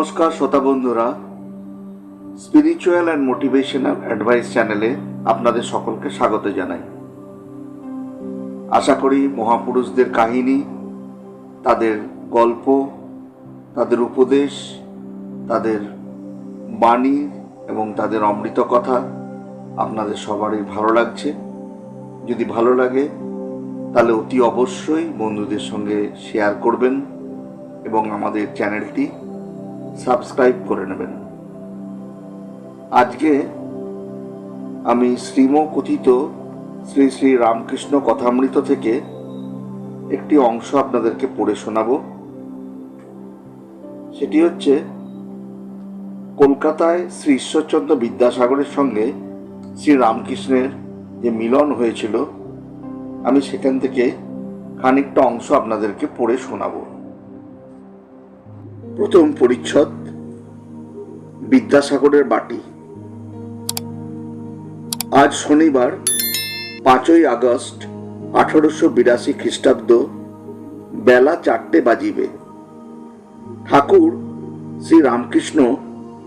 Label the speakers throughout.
Speaker 1: নমস্কার শ্রোতা বন্ধুরা। স্পিরিচুয়াল অ্যান্ড মোটিভেশনাল অ্যাডভাইস চ্যানেলে আপনাদের সকলকে স্বাগত জানাই। আশা করি মহাপুরুষদের কাহিনী, তাদের গল্প, তাদের উপদেশ, তাদের বাণী এবং তাদের অমৃত কথা আপনাদের সবারই ভালো লাগছে। যদি ভালো লাগে, তাহলে অতি অবশ্যই বন্ধুদের সঙ্গে শেয়ার করবেন এবং আমাদের চ্যানেলটি সাবস্ক্রাইব করে নেবেন। আজকে আমি শ্রীম কথিত শ্রী শ্রী রামকৃষ্ণ কথামৃত থেকে একটি অংশ আপনাদেরকে পড়ে শোনাবো। সেটি হচ্ছে, কলকাতায় শ্রী ঈশ্বরচন্দ্র বিদ্যাসাগরের সঙ্গে শ্রী রামকৃষ্ণের যে মিলন হয়েছিল, আমি সেখান থেকে খানিকটা অংশ আপনাদেরকে পড়ে শোনাবো। প্রথম পরিচ্ছদ বিদ্যাসাগরের বাটি। আজ শনিবার, পাঁচই আগস্ট, আঠারোশো বিরাশি খ্রিস্টাব্দ, বেলা চারটে বাজিবে। ঠাকুর শ্রী রামকৃষ্ণ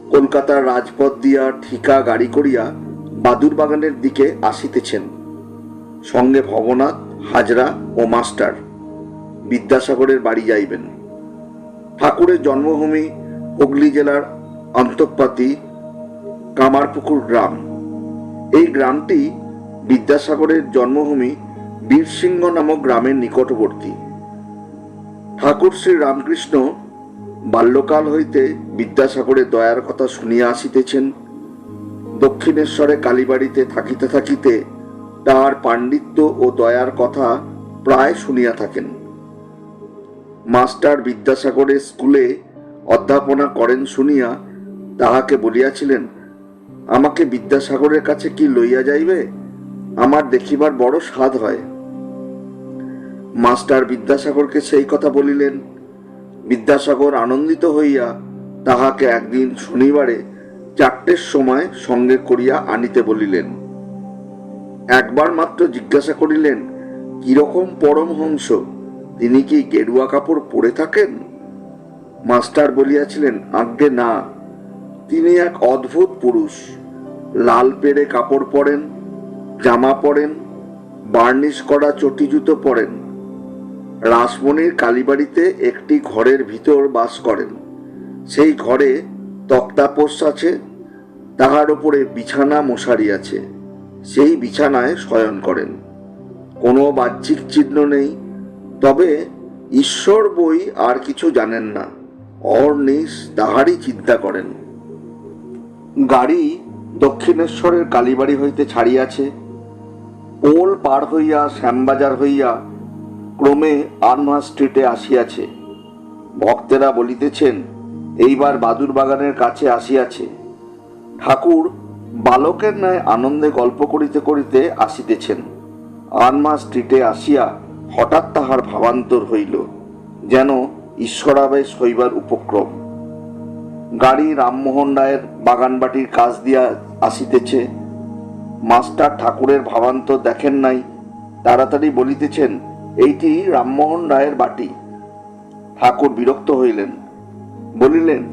Speaker 1: কলকাতার রাজপথ দিয়া ঠিকা গাড়ি করিয়া বাদুর বাগানের দিকে আসিতেছেন। সঙ্গে ভবনাথ, হাজরা ও মাস্টার বিদ্যাসাগরের বাড়ি যাইবেন। ঠাকুরের জন্মভূমি হুগলি জেলার অন্তঃপাতি কামারপুকুর গ্রাম। এই গ্রামটি বিদ্যাসাগরের জন্মভূমি বীরসিংহ নামক গ্রামের নিকটবর্তী। ঠাকুর শ্রী রামকৃষ্ণ বাল্যকাল হইতে বিদ্যাসাগরের দয়ার কথা শুনিয়া আসিতেছেন। দক্ষিণেশ্বরে কালীবাড়িতে থাকিতে থাকিতে তাহার পাণ্ডিত্য ও দয়ার কথা প্রায় শুনিয়া থাকেন। মাস্টার বিদ্যাসাগরের স্কুলে অধ্যাপনা করেন শুনিয়া তাহাকে বলিয়াছিলেন, আমাকে বিদ্যাসাগরের কাছে কি লইয়া যাইবে? আমার দেখিবার বড় স্বাদ হয়। মাস্টার বিদ্যাসাগরকে সেই কথা বলিলেন, বিদ্যাসাগর আনন্দিত হইয়া তাহাকে একদিন শনিবারে চারটের সময় সঙ্গে করিয়া আনিতে বলিলেন। একবার মাত্র জিজ্ঞাসা করিলেন কীরকম পরমহংস? তিনি কি গেরুয়া কাপড় পরে থাকেন? মাস্টার বলিয়াছিলেন, আজ্ঞে না। তিনি এক অদ্ভুত পুরুষ। লাল পেড়ে কাপড় পরেন, জামা পরেন, বার্নিশ করা চটি জুতো পরেন। রাসমণির কালীবাড়িতে একটি ঘরের ভিতর বাস করেন। সেই ঘরে তক্তাপোষ আছে, তাহার ওপরে বিছানা মশারি আছে। সেই বিছানায় শয়ন করেন। কোনো বাহ্যিক চিহ্ন নেই তবে ঈশ্বর বই আর কিছু জানেন না। অর্নিশ তাহারই চিন্তা করেন। গাড়ি দক্ষিণেশ্বরের কালীবাড়ি হইতে ছাড়িয়াছে। পোল পার হইয়া, শ্যামবাজার হইয়া ক্রমে আনমা স্ট্রিটে আসিয়াছে। ভক্তেরা বলিতেছেন, এইবার বাদুর বাগানের কাছে আসিয়াছে। ঠাকুর বালকের ন্যায় আনন্দে গল্প করিতে করিতে আসিতেছেন। আনমা স্ট্রিটে আসিয়া হঠাৎ তাহার ভাবান্তর হইল যেন ঈশ্বরাবেশ হইবার উপক্রম। গাড়ি রামমোহন রায়ের বাগানবাটির কাজ দিয়া আসিতেছে। মাস্টার ঠাকুরের ভাবান্তর দেখেন নাই, তাড়াতাড়ি বলিতেছেন, এইটি রামমোহন রায়ের বাটি। ঠাকুর বিরক্ত হইলেন, বলিলেন,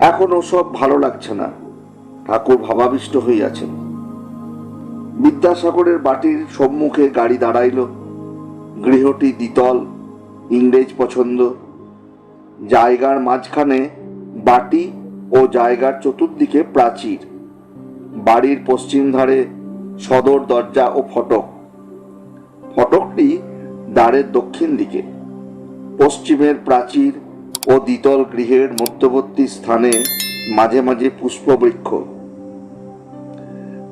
Speaker 1: এখন ওসব ভালো লাগছে না। ঠাকুর ভাবাবিষ্ট হইয়াছেন। বিদ্যাসাগরের বাটির সম্মুখে গাড়ি দাঁড়াইল। গৃহটি দ্বিতল, ইংরেজ পছন্দ। জায়গার মাঝখানে বাটি ও জায়গার চতুর্দিকে প্রাচীর। বাড়ির পশ্চিম ধারে সদর দরজা ও ফটক। ফটকটি দ্বারের দক্ষিণ দিকে। পশ্চিমের প্রাচীর ও দ্বিতল গৃহের মধ্যবর্তী স্থানে মাঝে মাঝে পুষ্পবৃক্ষ।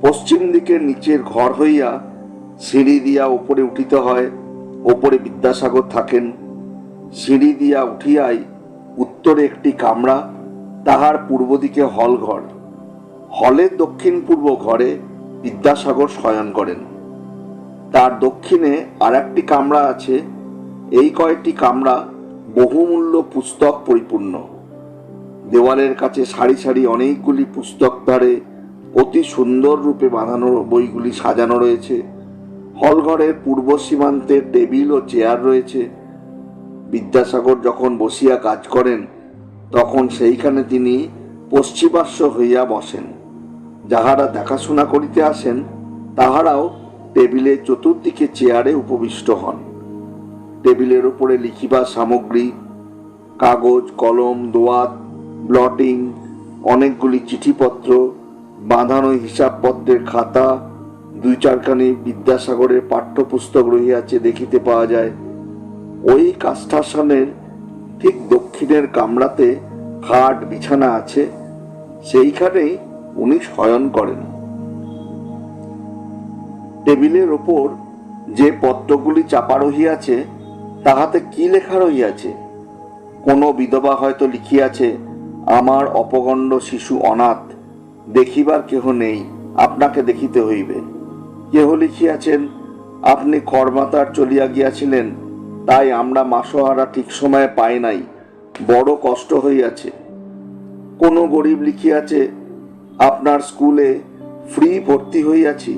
Speaker 1: পশ্চিম দিকের নিচের ঘর হইয়া সিঁড়ি দিয়া উপরে উঠিতে হয়। ওপরে বিদ্যাসাগর থাকেন। সিঁড়ি দিয়া উঠিয়াই উত্তরে একটি কামরা, তাহার পূর্ব দিকে হলঘর। হলের দক্ষিণ পূর্ব ঘরে বিদ্যাসাগর শয়ন করেন। তার দক্ষিণে আর একটি কামরা আছে। এই কয়েকটি কামরা বহুমূল্য পুস্তক পরিপূর্ণ। দেওয়ালের কাছে সারি সারি অনেকগুলি পুস্তক ধারে অতি সুন্দর রূপে বাঁধানো বইগুলি সাজানো রয়েছে। হলঘরের পূর্ব সীমান্তে টেবিল ও চেয়ার রয়েছে। বিদ্যাসাগর যখন বসিয়া কাজ করেন, তখন সেইখানে তিনি পশ্চিমাস্য হইয়া বসেন। যাহারা দেখাশোনা করিতে আসেন, তাহারাও টেবিলে চতুর্দিকে চেয়ারে উপবিষ্ট হন। টেবিলের উপরে লিখিবার সামগ্রী, কাগজ, কলম, দোয়াত, ব্লটিং, অনেকগুলি চিঠিপত্র, বাঁধানো হিসাবপত্রের খাতা দুই চারখানি বিদ্যাসাগরের পাঠ্যপুস্তক রহিয়াছে দেখিতে পাওয়া যায়। ওই কাষ্ঠাসনের ঠিক দক্ষিণের কামরাতে খাট বিছানা আছে, সেইখানেই উনি শয়ন করেন। টেবিলের ওপর যে পত্রগুলি চাপা রহিয়াছে, তাহাতে কি লেখা রহিয়াছে? কোনো বিধবা হয়তো লিখিয়াছে, আমার অপগণ্ড শিশু অনাথ, দেখিবার কেহ নেই, আপনাকে দেখিতে হইবে। কেহ লিখিয়াছেন, আপনি কর্মাতার চলিয়া গিয়াছিলেন, তাই আমরা মাসোহারা ঠিক সময়ে পাই নাই, বড় কষ্ট হইয়াছে। কোনো গরিব লিখিয়াছে, আপনার স্কুলে ফ্রি ভর্তি হইয়াছি,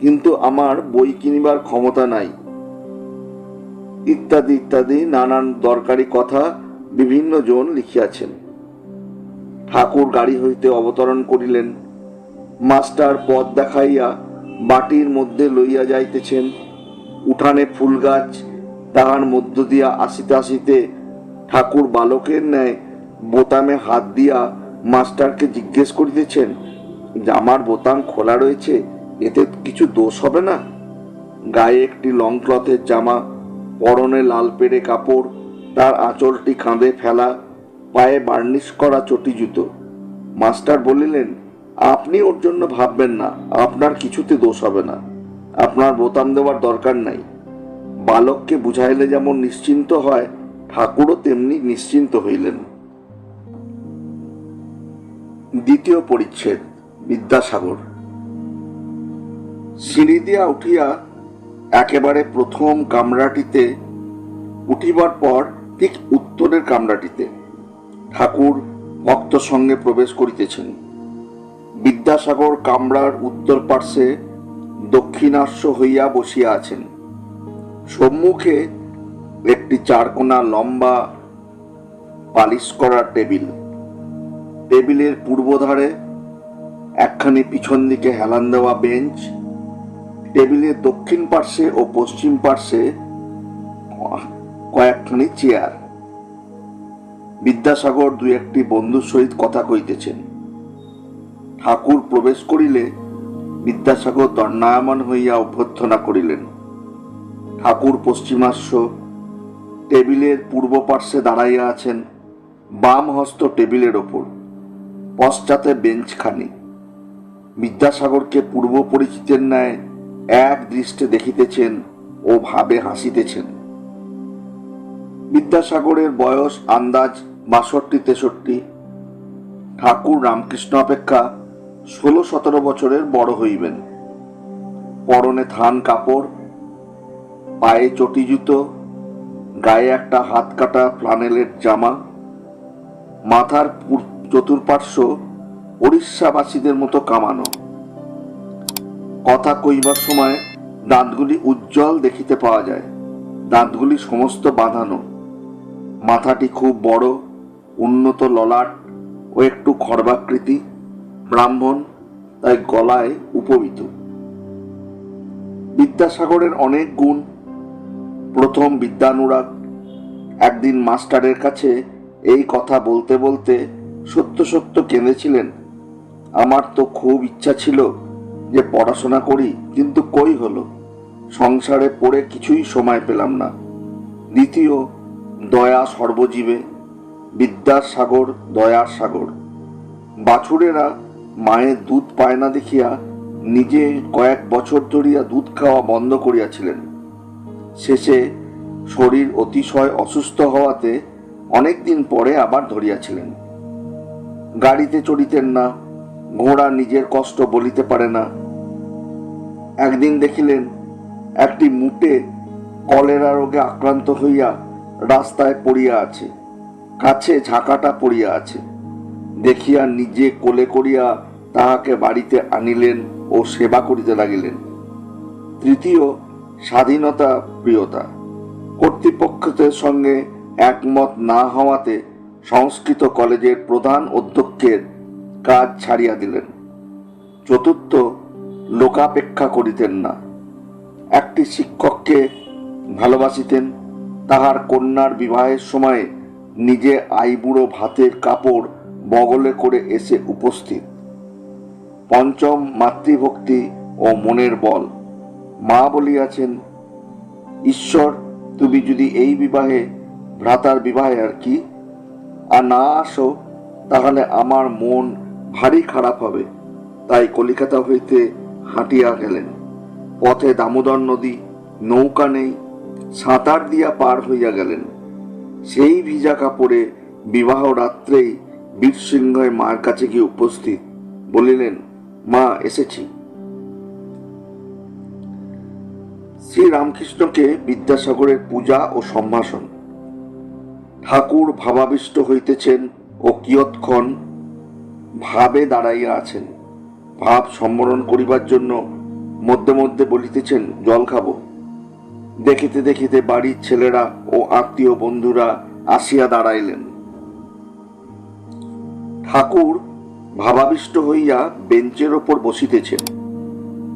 Speaker 1: কিন্তু আমার বই কিনিবার ক্ষমতা নাই। ইত্যাদি ইত্যাদি, নানান দরকারি কথা বিভিন্ন জন লিখিয়াছেন। ঠাকুর গাড়ি হইতে অবতরণ করিলেন। মাস্টার পথ দেখাইয়া বাটির মধ্যে লইয়া যাইতেছেন। উঠানে ফুল গাছ, তাহার মধ্য দিয়া আসিতে আসিতে ঠাকুর বালকের ন্যায় বোতামে হাত দিয়া মাস্টারকে জিজ্ঞেস করিতেছেন জামার বোতাম খোলা রয়েছে, এতে কিছু দোষ হবে না? গায়ে একটি লং ক্লথের জামা, পরনে লাল পেড়ে কাপড়, তার আঁচলটি কাঁধে ফেলা, পায়ে বার্নিশ করা চটি জুতো। মাস্টার বলিলেন আপনি ওর জন্য ভাববেন না, আপনার কিছুতে দোষ হবে না। আপনার বোতাম দেওয়ার দরকার নাই। বালককে বুঝাইলে যেমন নিশ্চিন্ত হয়, ঠাকুরও তেমনি নিশ্চিন্ত হইলেন। দ্বিতীয় পরিচ্ছেদ, বিদ্যাসাগর। সিঁড়ি দিয়া উঠিয়া একেবারে প্রথম কামরাটিতে উঠিবার পর ঠিক উত্তরের কামরাটিতে ঠাকুর ভক্ত সঙ্গে প্রবেশ করিতেছেন। বিদ্যাসাগর কামরার উত্তর পার্শ্বে দক্ষিণাস্য হইয়া বসিয়া আছেন। সম্মুখে একটি চারকোনা লম্বা পালিশ করা টেবিল। টেবিলের পূর্বধারে একখানি পিছন দিকে হেলান দেওয়া বেঞ্চ। টেবিলের দক্ষিণ পার্শ্বে ও পশ্চিম পার্শ্বে কয়েকখানি চেয়ার। বিদ্যাসাগর দুই একটি বন্ধুর সহিত কথা কইতেছেন। ঠাকুর প্রবেশ করিলে বিদ্যাসাগর দণ্ডায়মান হইয়া অভ্যর্থনা করিলেন। ঠাকুর পশ্চিমাস্য টেবিলের পূর্ব পার্শ্বে দাঁড়াইয়া আছেন বাম হস্ত টেবিলের ওপর, পশ্চাতে বেঞ্চখানি। বিদ্যাসাগরকে পূর্ব পরিচিতের ন্যায় এক দৃষ্টে দেখিতেছেন ও ভাবে হাসিতেছেন। বিদ্যাসাগরের বয়স, আন্দাজ বাষট্টি তেষট্টি। ঠাকুর রামকৃষ্ণ অপেক্ষা ষোলো সতেরো বছরের বড় হইবেন। পরনে থান কাপড়, পায়ে চটি জুতো, গায়ে একটা হাত কাটা ফ্লানেলের জামা, মাথার পুর- চতুর্পার্শ্ব উড়িষ্যাবাসীদের মতো কামানো। কথা কইবার সময় দাঁতগুলি উজ্জ্বল দেখিতে পাওয়া যায়। দাঁতগুলি সমস্ত বাঁধানো। মাথাটি খুব বড়, উন্নত ললাট ও একটু খর্বাকৃতি। ব্রাহ্মণ তাই গলায় উপবিত। বিদ্যাসাগরের অনেক গুণ। প্রথম বিদ্যানুরাগ। একদিন মাস্টারের কাছে এই কথা বলতে বলতে সত্য সত্য কেঁদেছিলেন। আমার তো খুব ইচ্ছা ছিল যে পড়াশোনা করি, কিন্তু কই হলো? সংসারে পড়ে কিছুই সময় পেলাম না। দ্বিতীয়, দয়া সর্বজীবে। বিদ্যার সাগর দয়ার সাগর বাছুরেরা মায়ের দুধ পায় না দেখিয়া নিজে কয়েক বছর ধরিয়া দুধ খাওয়া বন্ধ করিয়াছিলেন। শেষে শরীর অতিশয় অসুস্থ হওয়াতে অনেক দিন পরে আবার ধরিয়াছিলেন। গাড়িতে চড়িতেন না, ঘোড়া নিজের কষ্ট বলিতে পারে না। একদিন দেখিলেন, একটি মুটে কলেরা রোগে আক্রান্ত হইয়া রাস্তায় পড়িয়া আছে, কাছে ঝাঁকাটা পড়িয়া আছে। দেখিয়া নিজে কোলে করিয়া তাহাকে বাড়িতে আনিলেন ও সেবা করিতে লাগিলেন। তৃতীয়, স্বাধীনতা প্রিয়তা। কর্তৃপক্ষদের সঙ্গে একমত না হওয়াতে সংস্কৃত কলেজের প্রধান অধ্যক্ষের কাজ ছাড়িয়া দিলেন। চতুর্থ, লোকাপেক্ষা করিতেন না। একটি শিক্ষককে ভালোবাসিতেন, তাহার কন্যার বিবাহের সময় নিজে আইবুড়ো ভাতের কাপড় বগলে করে এসে উপস্থিত। পঞ্চম মাতৃভক্তি ও মনের বল। মা বলিয়াছেন, ঈশ্বর, তুমি যদি এই বিবাহে ভ্রাতার বিবাহে আর কি? আর না আসো, তাহলে আমার মন ভারী খারাপ হবে। তাই কলিকাতা হইতে হাঁটিয়া গেলেন। পথে দামোদর নদী, নৌকা নেই, সাঁতার দিয়া পার হইয়া গেলেন। সেই ভিজা কাপড়ে বিবাহ রাত্রেই বীরসিংহের মার কাছে গিয়ে উপস্থিত বলিলেন, মা, এসেছি। শ্রী রামকৃষ্ণকে বিদ্যাসাগরের পূজা ও সম্ভাষণ। ঠাকুর ভাবাবিষ্ট হইতেছেন ও কিয়ৎক্ষণ ভাবে দাঁড়াইয়া আছেন। ভাব সম্বরণ করিবার জন্য মধ্যে মধ্যে বলিতেছেন, জল খাব। দেখিতে দেখিতে বাড়ির ছেলেরা ও আত্মীয় বন্ধুরা আসিয়া দাঁড়াইলেন। ঠাকুর ভাবাবিষ্ট হইয়া বেঞ্চের ওপর বসিতেছেন।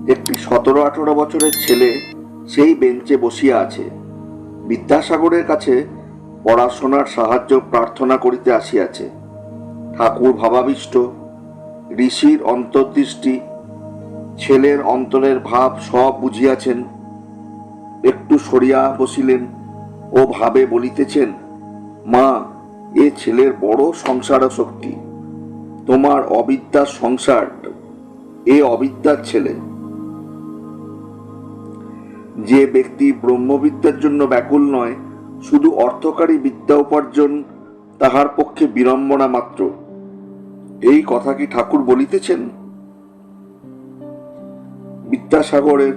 Speaker 1: একটি সতেরো আঠারো বছরের ছেলে সেই বেঞ্চে বসিয়া আছে। বিদ্যাসাগরের কাছে পড়াশোনার সাহায্য প্রার্থনা করিতে আসিয়াছে। ঠাকুর ভাবাবিষ্ট, ঋষির অন্তর্দৃষ্টি, ছেলের অন্তরের ভাব সব বুঝিয়াছেন। একটু সরিয়া বসিলেন ও ভাবে বলিতেছেন, মা, এ ছেলের বড় সংসার শক্তি তোমার অবিদ্যার সংসার, এ অবিদ্যার ছেলে। যে ব্যক্তি ব্রহ্মবিদ্যার জন্য ব্যাকুল নয়, শুধু অর্থকারী বিদ্যা উপার্জন, তাহার পক্ষে বিড়ম্বনা মাত্র। এই কথা কি ঠাকুর বলিতেছেন? বিদ্যাসাগরের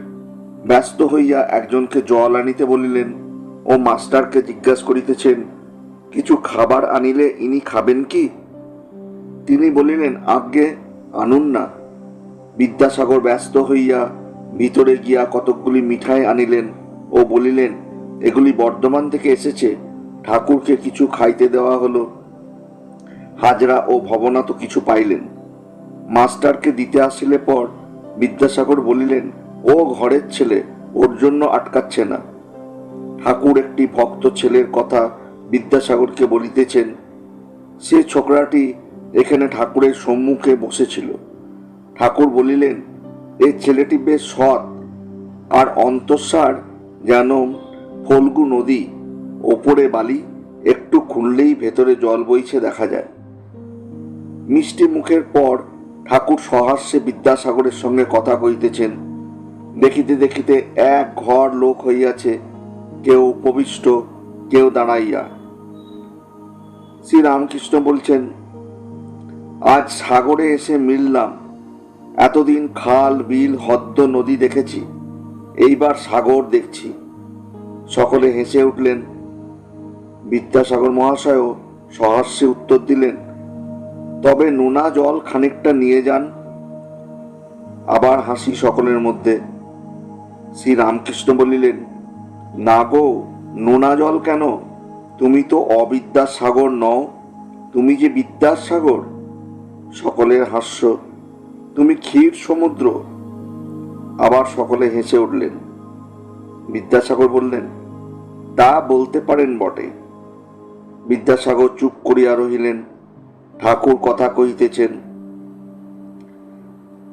Speaker 1: ব্যস্ত হইয়া একজনকে জল আনিতে বলিলেন, ও মাস্টারকে জিজ্ঞাসা করিতেছেন, কিছু খাবার আনিলে ইনি খাবেন কি? তিনি বলিলেন, আজ্ঞে, আনুন না। বিদ্যাসাগর ব্যস্ত হইয়া ভিতরে গিয়া কতকগুলি মিঠাই আনিলেন ও বলিলেন, এগুলি বর্ধমান থেকে এসেছে। ঠাকুরকে কিছু খাইতে দেওয়া হলো। হাজরা ও ভবনা তো কিছু পাইলেন। মাস্টারকে দিতে আসিলে পর বিদ্যাসাগর বলিলেন, ও ঘরের ছেলে, ওর জন্য আটকাচ্ছে না। ঠাকুর একটি ভক্ত ছেলের কথা বিদ্যাসাগরকে বলিতেছেন, সে ছোকরাটি এখানে ঠাকুরের সম্মুখে বসেছিল। ঠাকুর বলিলেন এই ছেলেটি বেশ সৎ, আর অন্তঃসার যেন ফলগু নদী, ওপরে বালি, একটু খুললেই ভেতরে জল বইছে দেখা যায় মিষ্টি মুখের পর ঠাকুর সহাস্যে বিদ্যাসাগরের সঙ্গে কথা কইতেছেন দেখিতে দেখিতে এক ঘর লোক হইয়াছে, কেউ উপবিষ্ট কেউ দাঁড়াইয়া। শ্রী রামকৃষ্ণ বলছেন আজ সাগরে এসে মিললাম। এতদিন খাল, বিল হদ্দ নদী দেখেছি। এইবার সাগর দেখছি। সকলে হেসে উঠলেন। বিদ্যাসাগর মহাশয়ও সহাস্যে উত্তর দিলেন, তবে নোনা জল খানিকটা নিয়ে যান। আবার হাসি সকলের মধ্যে। শ্রী রামকৃষ্ণ বলিলেন, না গো, নোনা জল কেন? তুমি তো অবিদ্যার সাগর নও। তুমি যে বিদ্যার সাগর সকলের হাস্য। তুমি ক্ষীর, সমুদ্র। আবার সকলে হেসে উঠলেন। বিদ্যাসাগর বললেন, তা বলতে পারেন বটে। বিদ্যাসাগর চুপ করিয়া রহিলেন। ঠাকুর কথা কহিতেছেন,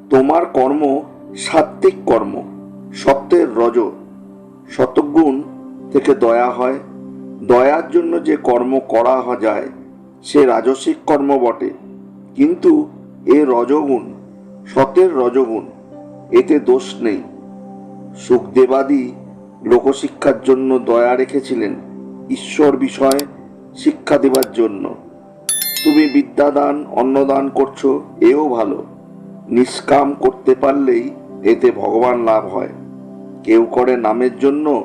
Speaker 1: তোমার কর্ম সাত্ত্বিক কর্ম, সত্যের রজ। শতগুণ থেকে দয়া হয়। দয়ার জন্য যে কর্ম করা যায়, সে রাজসিক কর্ম বটে। কিন্তু এ রজগুণ, সতের রজগুণ, এতে দোষ নেই। সুখদেবাদি লোকশিক্ষার জন্য দয়া রেখেছিলেন ঈশ্বর বিষয়ে শিক্ষা দেবার জন্য। তুমি বিদ্যাদান, অন্নদান করছ, এও ভালো। নিষ্কাম করতে পারলেই এতে ভগবান লাভ হয়। কেউ করে নামের জন্য,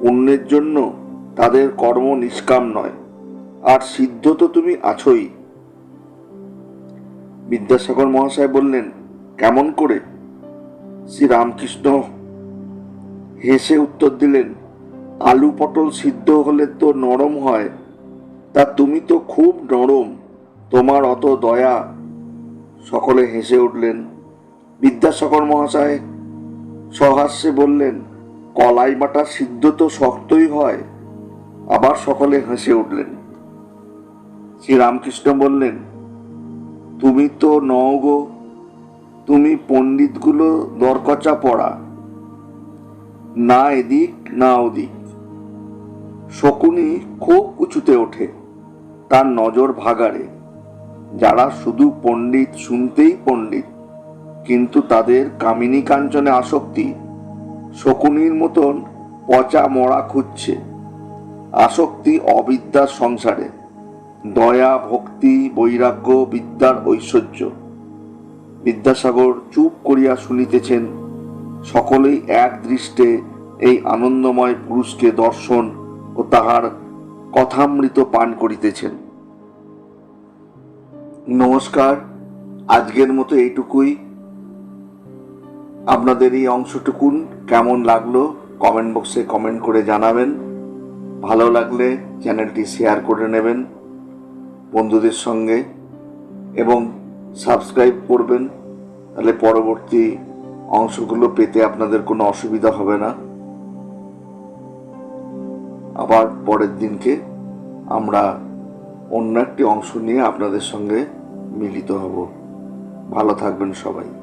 Speaker 1: পুণ্যের জন্য, তাদের কর্ম নিষ্কাম নয়। আর সিদ্ধ তো তুমি আছোই। বিদ্যাসাগর মহাশয় বললেন, কেমন করে? শ্রী রামকৃষ্ণ হেসে উত্তর দিলেন, আলু পটল সিদ্ধ হলে তো নরম হয়, তা তুমি তো খুব নরম, তোমার অত দয়া সকলে হেসে উঠলেন। বিদ্যাসাগর মহাশয় সহাস্যে বললেন, কলাই বাটা সিদ্ধ তো শক্তই হয় আবার সকলে হেসে উঠলেন। শ্রীরামকৃষ্ণ বললেন তুমি তো নও গো, তুমি পণ্ডিতগুলো দরকচা পড়া। না এদিক, না ওদিক। শকুনি খুব উঁচুতে ওঠে, তার নজর ভাগাড়ে। যারা শুধু পণ্ডিত শুনতেই পণ্ডিত, কিন্তু তাদের কামিনী কাঞ্চনে আসক্তি, শকুনির মতন পচা মরা খুঁজছে। আসক্তি অবিদ্যার সংসারে। দয়া, ভক্তি, বৈরাগ্য, বিদ্যার ঐশ্বর্য। বিদ্যাসাগর চুপ করিয়া শুনিতেছেন, সকলেই এক দৃষ্টে এই আনন্দময় পুরুষকে দর্শন ও তাহার কথামৃত পান করিতেছেন। নমস্কার, আজকের মতো এইটুকুই। আপনাদের এই অংশটুকুন কেমন লাগল কমেন্ট বক্সে কমেন্ট করে জানাবেন। ভালো লাগলে চ্যানেলটি শেয়ার করে নেবেন। বন্ধুদের সঙ্গে এবং সাবস্ক্রাইব করবেন, তাহলে পরবর্তী অংশগুলো পেতে আপনাদের কোনো অসুবিধা হবে না। আবার পরের দিনকে আমরা অন্য একটি অংশ নিয়ে আপনাদের সঙ্গে মিলিত হব। ভালো থাকবেন সবাই।